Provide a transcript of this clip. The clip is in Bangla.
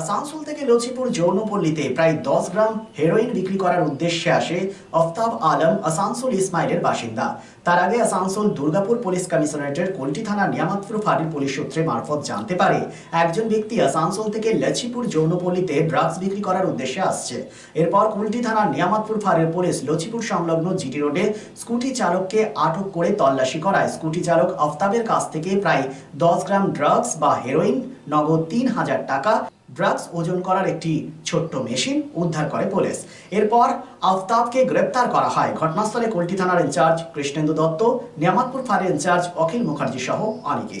আসানসোল থেকে লচিপুর যৌনপল্লীতে প্রায় দশ গ্রাম হেরোইন বিক্রি করার উদ্দেশ্যে আসে অফতাব আলম, আসানসোল ইসমাইলের বাসিন্দা। তার আগে আসানসোল দুর্গাপুর পুলিশ কমিশনারেটের কোল্টি থানা নিয়ামতপুর ফাঁড়ির পুলিশ সূত্রে মারফত জানতে পারে, একজন ব্যক্তি আসানসোল থেকে লচিপুর যৌনপল্লীতে ড্রাগস বিক্রি করার উদ্দেশ্যে আসছে। এরপর কুলটি থানার নিয়ামতপুর ফাঁড়ির পুলিশ লচিপুর সংলগ্ন জিটি রোডে স্কুটি চালককে আটক করে তল্লাশি করায়। স্কুটি চালক আফতাবের কাছ থেকে প্রায় দশ গ্রাম ড্রাগস বা হেরোইন, নগদ তিন হাজার টাকা ড্রাগস ওজন করার একটি ছোট্ট মেশিন উদ্ধার করে পুলিশ এরপর আফতাবকে গ্রেপ্তার করা হয়। ঘটনাস্থলে কল্টি থানার incharge Krishnendu Datta, Niyamatpur fire incharge Akhil Mukherjee সহ অনেকে